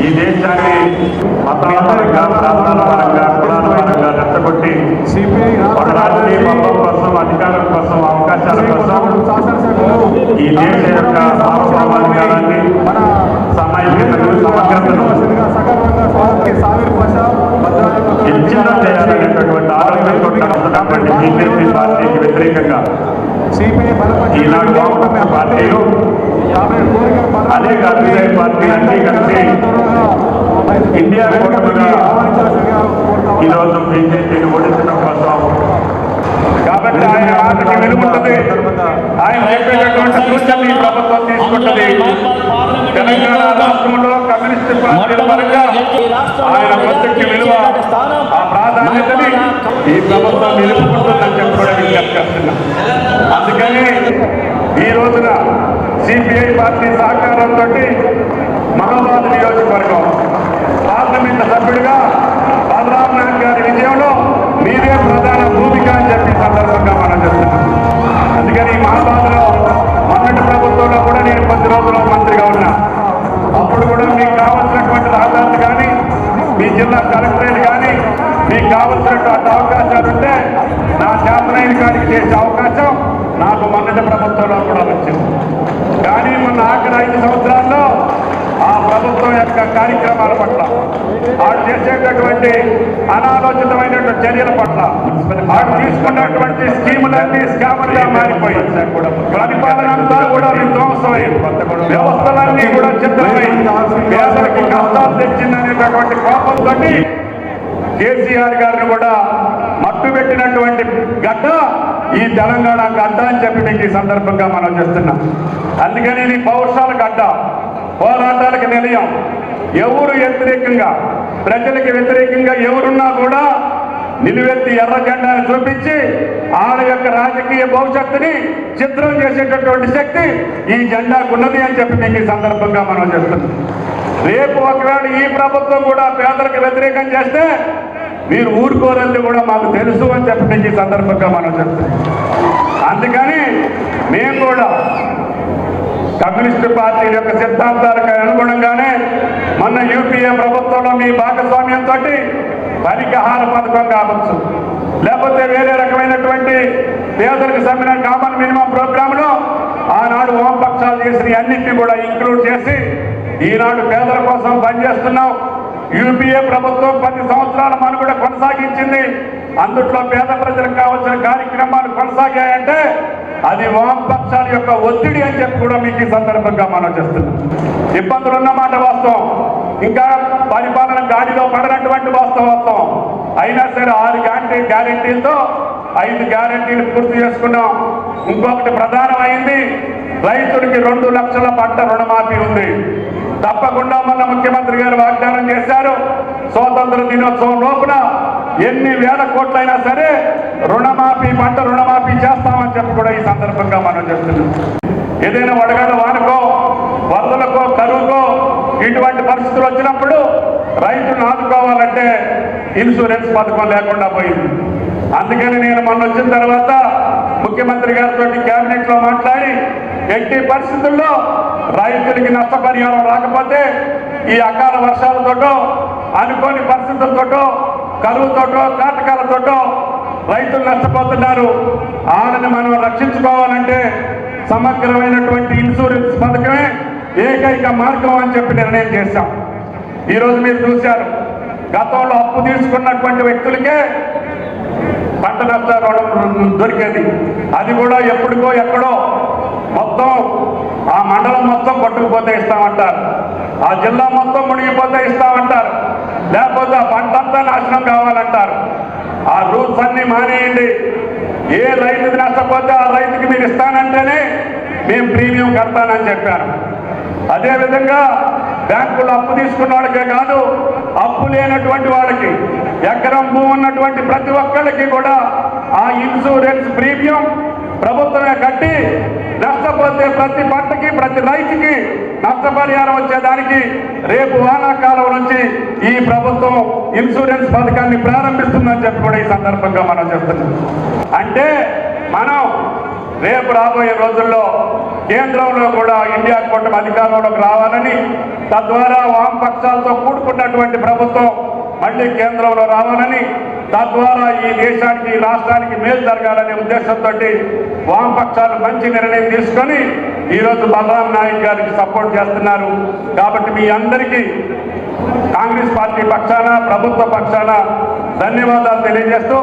ఈ దేశాన్ని మతాల పరంగా ప్రాంతాల పరంగా కులాల పరంగా ఒక రాజకీయ బలం కోసం అధికారం కోసం అవకాశాల కోసం ఈ దేశ యొక్క సార్వభౌమాధికారాన్ని సమైక్యతను సమగ్రతను విచ్ఛిన్నం చేయాలనేటటువంటి ఆలోచనతో నడుస్తున్నటువంటి బీజేపీ పార్టీకి వ్యతిరేకంగా ఈనాడు పార్టీలు విజయ పార్టీ అన్నీ కలిసి ఇండియా ఈరోజు బీజేపీని ఓడించడం కోసం కాబట్టి ఆయన మాటకి వెలుగుంటుంది. ఆయన చెప్పేటటువంటి సూచనలు ఈ ప్రభుత్వం తీసుకుంటుంది. తెలంగాణ రాష్ట్రంలో కమ్యూనిస్ట్ పార్టీల పరంగా ఆయన మద్దతుకి విలువ ఆ ప్రాధాన్యతని ఈ ప్రభుత్వం నిలుపుకుంటుందని చెప్పి కూడా విజ్ఞప్తి చేస్తున్నాం అందుకని ఈ రోజున సిపిఐ పార్టీ సహకారంతో మహాబాద్ నియోజకవర్గం. సభ్యుడిగా బలరాం నాయక్ గారి విజయంలో మీరే ప్రధాన భూమిక అని చెప్పి సందర్భంగా మనం చెప్తున్నాం. అందుకని మా మహాబాద్లో మొన్నటి ప్రభుత్వంలో కూడా నేను కొద్ది రోజుల్లో మంత్రిగా ఉన్నా. అప్పుడు కూడా మీకు కావలసినటువంటి రహదారులు కానీ మీ జిల్లా కలెక్టరేట్ కానీ మీకు కావలసినటువంటి అవకాశాలు ఉంటే నా చేతనైన కాడికి చేసే అవకాశం నాకు మొన్నటి ప్రభుత్వంలో కూడా వచ్చింది. కానీ మొన్న ఆఖరి ఐదు సంవత్సరాలు ప్రభుత్వం యొక్క కార్యక్రమాల పట్ల వాడు చేసేటటువంటి అనాలోచితమైనటువంటి చర్యల పట్ల వాడు తీసుకున్నటువంటి స్కీములన్నీ స్కామర్గా మారిపోయి పరిపాలన అంతా కూడా విధ్వంసమై వ్యవస్థలన్నీ కూడా చిత్రమై పేదలకి కష్టాలు తెచ్చిందనేటటువంటి కోపంతో కేసీఆర్ గారిని కూడా మట్టు పెట్టినటువంటి గడ్డ ఈ తెలంగాణ గడ్డ అని చెప్పి నీకు ఈ సందర్భంగా మనం చేస్తున్నాం. అందుకని ఇది పౌరుషాల గడ్డ పోరాటాలకు నిలయం. ఎవరు వ్యతిరేకంగా ప్రజలకు వ్యతిరేకంగా ఎవరున్నా కూడా నిలువెత్తి ఎర్ర జెండాను చూపించి ఆడ యొక్క రాజకీయ భవిష్యత్తుని చిత్రం చేసేటటువంటి శక్తి ఈ జెండాకు ఉన్నది అని చెప్పి మీకు ఈ సందర్భంగా మనం చెప్తున్నాం. రేపు ఒకవేళ ఈ ప్రభుత్వం కూడా పేదలకు వ్యతిరేకం చేస్తే మీరు ఊరుకోరని కూడా మాకు తెలుసు అని చెప్పి మీకు ఈ సందర్భంగా మనం చెప్తున్నాం. అందుకని మేము కూడా కమ్యూనిస్టు పార్టీ యొక్క సిద్ధాంతాలకు అనుగుణంగానే మొన్న యూపీఏ ప్రభుత్వంలో మీ భాగస్వామ్యంతో పరికహార పథకం కావచ్చు. లేకపోతే వేరే రకమైనటువంటి పేదలకు సమ్మిన కామన్ మినిమం ప్రోగ్రాంలో ఆనాడు వామపక్షాలు చేసిన అన్నింటినీ కూడా ఇంక్లూడ్ చేసి ఈనాడు పేదల కోసం పనిచేస్తున్నాం. యూపీఏ ప్రభుత్వం పది సంవత్సరాల మనుగడ కొనసాగించింది. అందుట్లో పేద ప్రజలకు కావాల్సిన కార్యక్రమాలు కొనసాగాయంటే అది వామపక్షాల యొక్క ఒత్తిడి అని చెప్పి కూడా మీకు ఈ సందర్భంగా మనం చేస్తున్నాం. ఇబ్బందులు ఉన్నమాట వాస్తవం. ఇంకా పరిపాలన గాడిలో పడినటువంటి వాస్తవం వాస్తవం. అయినా సరే ఆరు గ్యారంటీ గ్యారంటీలతో ఐదు గ్యారంటీలు పూర్తి చేసుకున్నాం. ఇంకొకటి ప్రధానమైంది రైతుడికి రెండు లక్షల పంట రుణమాఫీ ఉంది. తప్పకుండా మన ముఖ్యమంత్రి గారు వాగ్దానం చేశారు స్వాతంత్ర దినోత్సవం లోపున ఎన్ని వేల కోట్లైనా సరే రుణమాఫీ పంట రుణమాఫీ చెప్పి కూడా ఈ సందర్భంగా మనం చెప్తున్నాం. ఏదైనా వడగడ వానకో వరదలకో కరువుకో ఇటువంటి పరిస్థితులు వచ్చినప్పుడు రైతులను ఆదుకోవాలంటే ఇన్సూరెన్స్ పథకం లేకుండా పోయింది. అందుకని నేను మొన్న వచ్చిన తర్వాత ముఖ్యమంత్రి గారితో కేబినెట్లో మాట్లాడి ఎట్టి పరిస్థితుల్లో రైతులకి నష్టపరిహారం రాకపోతే ఈ అకాల వర్షాలతోటో అనుకోని పరిస్థితులతోటో కరువుతోటో కాటకాలతోటో రైతులు నష్టపోతున్నారు. వాళ్ళని మనం రక్షించుకోవాలంటే సమగ్రమైనటువంటి ఇన్సూరెన్స్ పథకమే ఏకైక మార్గం అని చెప్పి నిర్ణయం చేశాం. ఈరోజు మీరు చూశారు గతంలో అప్పు తీసుకున్నటువంటి వ్యక్తులకే పంట నష్టం దొరికేది. అది కూడా ఎప్పటికో ఎక్కడో మొత్తం ఆ మండలం మొత్తం పట్టుకుపోతే ఇస్తామంటారు. ఆ జిల్లా మొత్తం మునిగిపోతే ఇస్తామంటారు. లేకపోతే ఆ పంట అంతా నాశనం కావాలంటారు. ఆ రూల్స్ అన్ని మానేయండి. ఏ రైతుకి నష్టపోతే ఆ రైతుకి మీరు ఇస్తానంటేనే మేము ప్రీమియం కడతానని చెప్పాను అదేవిధంగా బ్యాంకులు అప్పు తీసుకున్న వాళ్ళకే కాదు అప్పు లేనటువంటి వాళ్ళకి ఎకరం భూమి ఉన్నటువంటి ప్రతి ఒక్కరికి కూడా ఆ ఇన్సూరెన్స్ ప్రీమియం ప్రభుత్వమే కట్టి నష్టపోతే ప్రతి పంటకి ప్రతి రైతుకి నష్టపరిహారం వచ్చేదానికి రేపు వానాకాలం నుంచి ఈ ప్రభుత్వం ఇన్సూరెన్స్ పథకాన్ని ప్రారంభిస్తుందని చెప్పి కూడా ఈ సందర్భంగా మనం చెప్తున్నాం. అంటే మనం రేపు రాబోయే రోజుల్లో కేంద్రంలో కూడా ఇండియా కూటమి అధికారంలోకి రావాలని తద్వారా వామపక్షాలతో కూడుకున్నటువంటి ప్రభుత్వం మళ్ళీ కేంద్రంలో రావాలని తద్వారా ఈ దేశానికి ఈ రాష్ట్రానికి మేలు జరగాలనే ఉద్దేశంతో వామపక్షాలు మంచి నిర్ణయం తీసుకొని ఈరోజు బలరాం నాయక్ గారికి సపోర్ట్ చేస్తున్నారు. కాబట్టి మీ అందరికీ కాంగ్రెస్ పార్టీ పక్షాన ప్రభుత్వ పక్షాన ధన్యవాదాలు తెలియజేస్తూ